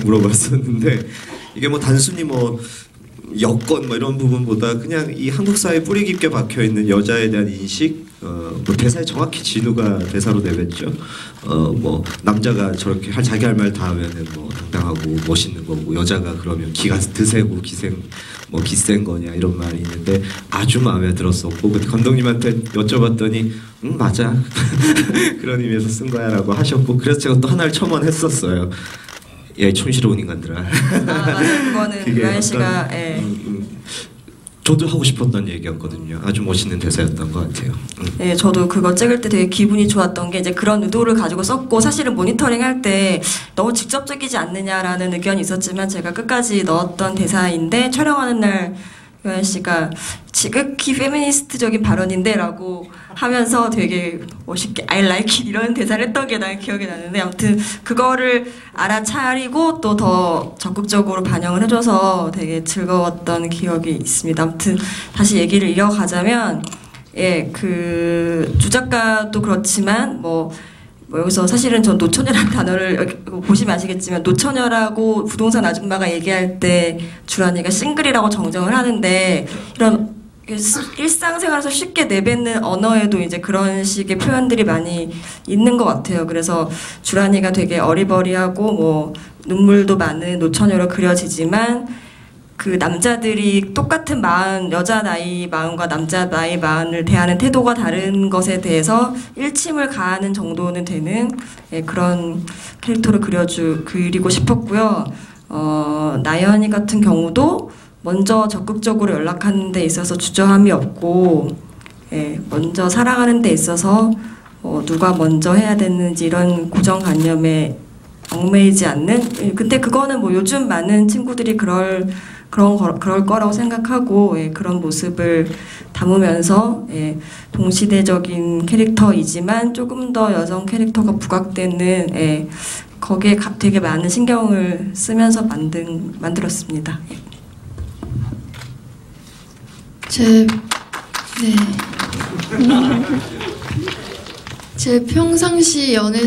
가서 물어봤었는데 이게 뭐 단순히 뭐 여건 뭐 이런 부분보다 그냥 이 한국 사회에 뿌리 깊게 박혀 있는 여자에 대한 인식, 어, 뭐 대사에 정확히 진우가 대사로 내뱉죠. 어, 뭐 남자가 저렇게 할 자기 할 말 다 하면은 뭐 당당하고 멋있는 거고 여자가 그러면 기가 드세고 기생 뭐 기센 거냐 이런 말이 있는데 아주 마음에 들었었고 근데 감독님한테 여쭤봤더니 응 맞아 그런 의미에서 쓴 거야라고 하셨고 그래서 제가 또 하나를 첨언했었어요. 예, 촌스러운 인간들아. 아. 그거는 유한 씨가 예. 음, 음, 저도 하고 싶었던 얘기였거든요. 아주 멋있는 대사였던 것 같아요. 음. 네, 저도 그거 찍을 때 되게 기분이 좋았던 게 이제 그런 의도를 가지고 썼고 사실은 모니터링 할 때 너무 직접적이지 않느냐라는 의견이 있었지만 제가 끝까지 넣었던 대사인데 촬영하는 날 유한 씨가 지극히 페미니스트적인 발언인데라고 하면서 되게 멋있게 I like it 이런 대사를 했던 게 난 기억이 나는데 아무튼 그거를 알아차리고 또 더 적극적으로 반영을 해줘서 되게 즐거웠던 기억이 있습니다. 아무튼 다시 얘기를 이어가자면 예, 그 주작가도 그렇지만 뭐, 뭐 여기서 사실은 전 노처녀라는 단어를 보시면 아시겠지만 노처녀라고 부동산 아줌마가 얘기할 때 주란이가 싱글이라고 정정을 하는데 이런 일상생활에서 쉽게 내뱉는 언어에도 이제 그런 식의 표현들이 많이 있는 것 같아요. 그래서 주란이가 되게 어리버리하고 뭐 눈물도 많은 노처녀로 그려지지만 그 남자들이 똑같은 마음, 여자 나이 마음과 남자 나이 마음을 대하는 태도가 다른 것에 대해서 일침을 가하는 정도는 되는 예, 그런 캐릭터를 그려주 그리고 싶었고요. 어, 나연이 같은 경우도 먼저 적극적으로 연락하는 데 있어서 주저함이 없고 예, 먼저 사랑하는 데 있어서 어, 누가 먼저 해야 되는지 이런 고정관념에 얽매이지 않는 예, 근데 그거는 뭐 요즘 많은 친구들이 그럴 그런 거, 그럴 거라고 생각하고 예, 그런 모습을 담으면서 예, 동시대적인 캐릭터이지만 조금 더 여성 캐릭터가 부각되는 예, 거기에 가, 되게 많은 신경을 쓰면서 만든 만들었습니다. 예. 제, 네. 제 평상시 연애